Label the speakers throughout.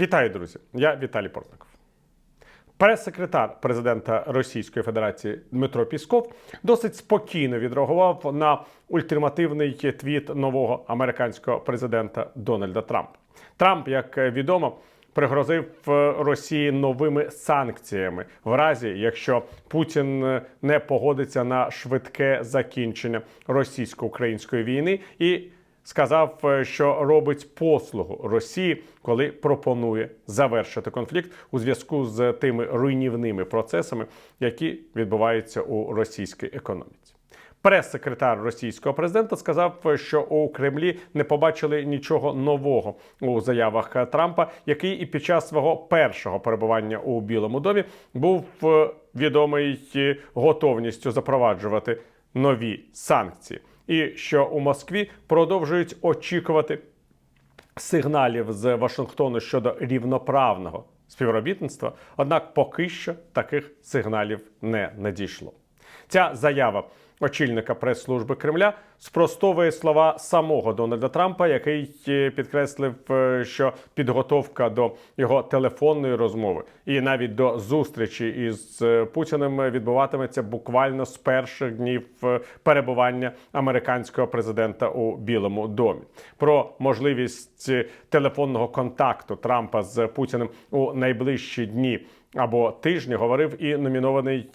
Speaker 1: Вітаю, друзі! Я Віталій Портников. Прес-секретар президента Російської Федерації Дмитро Пісков досить спокійно відреагував на ультимативний твіт нового американського президента Дональда Трампа. Трамп, як відомо, пригрозив е, Росії новими санкціями в разі, якщо Путін не погодиться на швидке закінчення російсько-української війни і сказав, е, що робить послугу Росії, коли пропонує завершити конфлікт у зв'язку з тими руйнівними процесами, які відбуваються у російській економіці. Прес-секретар російського президента сказав, що у Кремлі не побачили нічого нового у заявах Трампа, який і під час свого першого перебування у Білому домі був е, відомий е, готовністю запроваджувати нові санкції, і що у Москві продовжують очікувати сигналів з Вашингтону щодо рівноправного співробітництва. Однак поки що таких сигналів не надійшло. Ця заява очільника прес-служби Кремля спростовує слова самого Дональда Трампа, який е, підкреслив, е, що підготовка до його телефонної розмови і навіть до зустрічі із е, Путіним відбуватиметься буквально з перших днів перебування американського президента у Білому домі. Про можливість телефонного контакту Трампа з Путіним у найближчі дні або тижні говорив і номінований.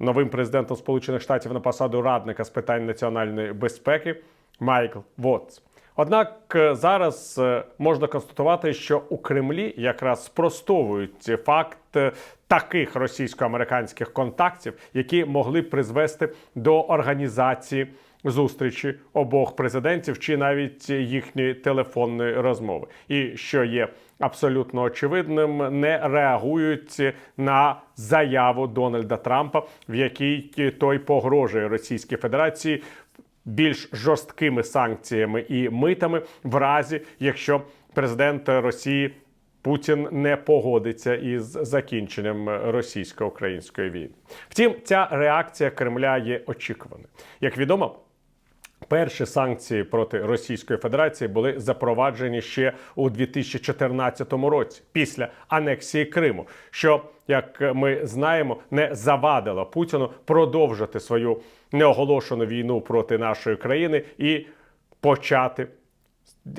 Speaker 1: Новим президентом Сполучених Штатів на посаду радника з питань національної безпеки Майкл Вотс. Однак е, зараз е, можна констатувати, що у Кремлі якраз спростовують факт е, таких російсько-американських контактів, які могли призвести до організації зустрічі обох президентів чи навіть їхньої телефонної розмови, і що є абсолютно очевидним, не реагують на заяву Дональда Трампа, в якій той погрожує Російській Федерації більш жорсткими санкціями і митами, в разі якщо президент Росії Путін не погодиться із закінченням російсько-української війни. Втім, ця реакція Кремля є очікуваною. Як відомо. Перші санкції проти Російської Федерації були запроваджені ще у 2014 році, після анексії Криму, що, як ми знаємо, не завадило Путіну продовжити свою неоголошену війну проти нашої країни і почати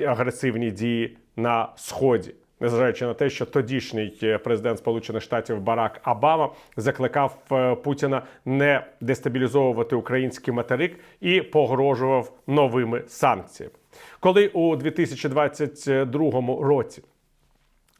Speaker 1: агресивні дії на сході. Незважаючи на те, що тодішній е, президент Сполучених Штатів Барак Обама закликав е, Путіна не дестабілізовувати український материк і погрожував новими санкціями. Коли у 2022 році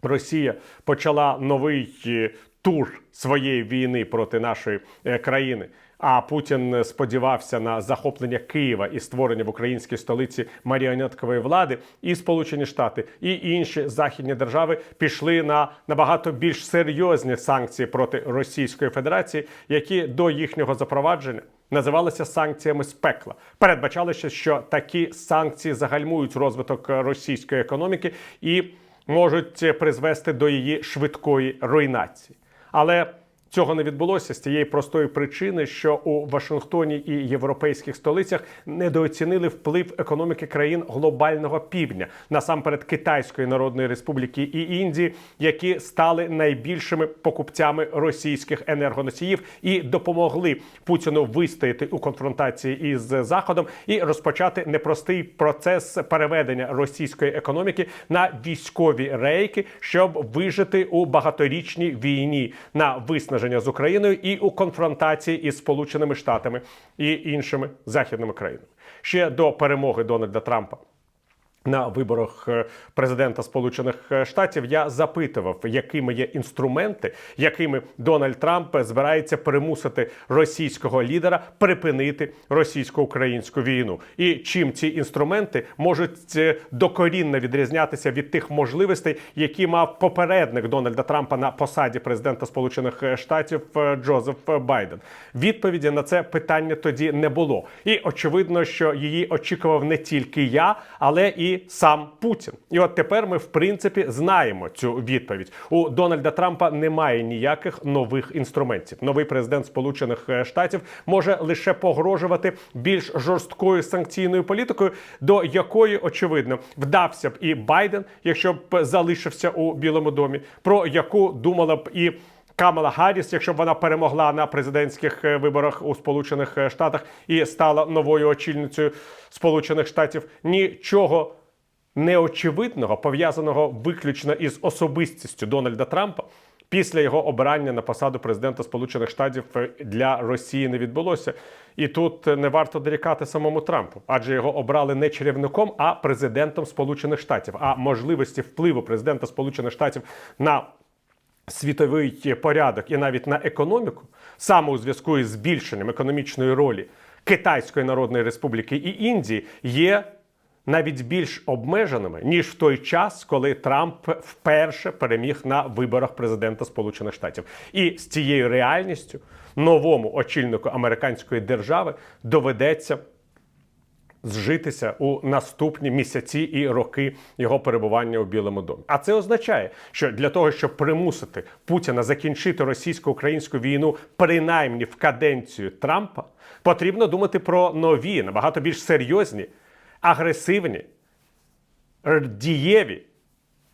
Speaker 1: Росія почала новий е, тур своєї війни проти нашої е, країни. А Путін сподівався на захоплення Києва і створення в українській столиці маріонеткової влади, і Сполучені Штати і інші західні держави пішли на набагато більш серйозні санкції проти Російської Федерації, які до їхнього запровадження називалися санкціями з пекла. Передбачалося, що такі санкції загальмують розвиток російської економіки і можуть призвести до її швидкої руйнації. Але цього не відбулося з тієї простої причини, що у Вашингтоні і європейських столицях недооцінили вплив економіки країн глобального півдня, насамперед Китайської Народної Республіки і Індії, які стали найбільшими покупцями російських енергоносіїв і допомогли Путіну вистояти у конфронтації із Заходом і розпочати непростий процес переведення російської економіки на військові рейки, щоб вижити у багаторічній війні. На виснаження з Україною і у конфронтації із Сполученими Штатами і іншими західними країнами ще до перемоги Дональда Трампа. На виборах е, президента Сполучених Штатів. Я запитував, якими є інструменти, якими Дональд Трамп збирається примусити російського лідера припинити російсько-українську війну, і чим ці інструменти можуть е, докорінно відрізнятися від тих можливостей, які мав попередник Дональда Трампа на посаді президента Сполучених Штатів е, Джозеф Байден. Відповіді на це питання тоді не було, і очевидно, що її очікував не тільки я, але і сам Путін. І от тепер ми, в принципі, знаємо цю відповідь. У Дональда Трампа немає ніяких нових інструментів. Новий президент Сполучених е, Штатів може лише погрожувати більш жорсткою санкційною політикою, до якої очевидно вдався б і Байден, якщо б залишився у Білому домі, про яку думала б і. Камала Гарріс, якщо б вона перемогла на президентських е, виборах у Сполучених е, Штатах і стала новою очільницею Сполучених Штатів, нічого неочевидного пов'язаного виключно із особистістю Дональда Трампа. Після його обрання на посаду президента Сполучених Штатів для Росії не відбулося, і тут не варто дорікати самому Трампу, адже його обрали не чарівником, а президентом Сполучених Штатів. А можливості впливу президента Сполучених Штатів на світовий порядок і навіть на економіку, саме у зв'язку із збільшенням економічної ролі Китайської Народної Республіки і Індії, є навіть більш обмеженими ніж в той час, коли Трамп вперше переміг на виборах президента Сполучених Штатів. І з цією реальністю новому очільнику американської держави доведеться зжитися у наступні місяці і роки його перебування у Білому домі. А це означає, що для того, щоб примусити Путіна закінчити російсько-українську війну, принаймні в каденцію Трампа, потрібно думати про нові, набагато більш серйозні, агресивні, дієві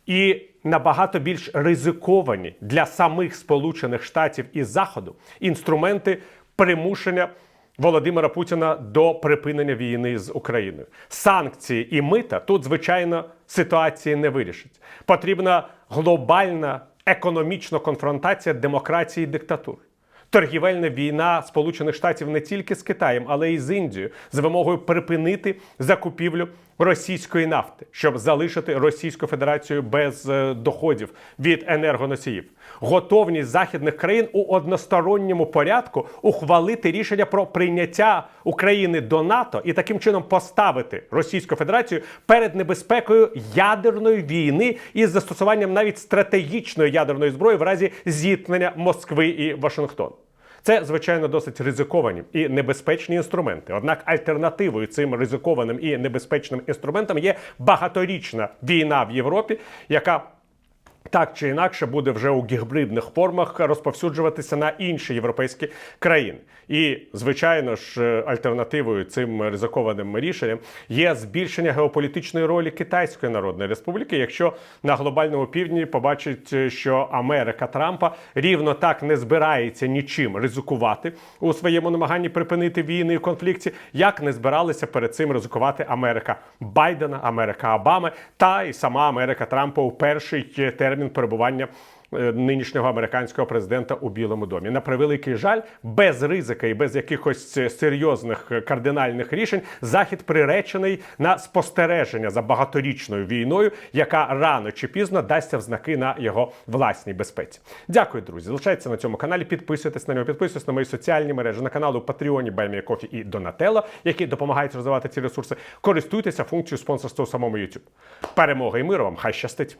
Speaker 1: і набагато більш ризиковані для самих Сполучених Штатів і Заходу інструменти примушення Володимира Путіна до припинення війни з Україною. Санкції і мита тут, звичайно, ситуації не вирішать. Потрібна глобальна економічна конфронтація демократії і диктатури. Торгівельна війна Сполучених Штатів не тільки з Китаєм, але й з Індією з вимогою припинити закупівлю російської нафти, щоб залишити Російську Федерацію без е, доходів від енергоносіїв. Готовність західних країн у односторонньому порядку ухвалити рішення про прийняття України до НАТО і таким чином поставити Російську Федерацію перед небезпекою ядерної війни із застосуванням навіть стратегічної ядерної зброї в разі зіткнення Москви і Вашингтону. Це, звичайно, досить ризиковані і небезпечні інструменти. Однак альтернативою цим ризикованим і небезпечним інструментам є багаторічна війна в Європі, яка так чи інакше буде вже у гібридних формах розповсюджуватися на інші європейські країни. І, звичайно ж, е, альтернативою цим ризикованим рішенням є збільшення геополітичної ролі Китайської Народної Республіки, якщо на глобальному півдні побачить, е, що Америка Трампа рівно так не збирається нічим ризикувати у своєму намаганні припинити війни і конфлікті, як не збиралися перед цим ризикувати Америка Байдена, Америка Обами та і сама Америка Трампа у перший термін перебування е, нинішнього американського президента у Білому домі. На превеликий жаль, без ризика і без якихось е, серйозних е, кардинальних рішень захід приречений на спостереження за багаторічною війною, яка рано чи пізно дасться в знаки на його власній безпеці. Дякую, друзі. Залишайтеся на цьому каналі. Підписуйтесь на нього, підписуйтесь на мої соціальні мережі, на канали у Патреоні, Кофі і Донателло, які допомагають розвивати ці ресурси. Користуйтеся функцією спонсорства у самому YouTube. Перемоги і миру вам! Хай щастить!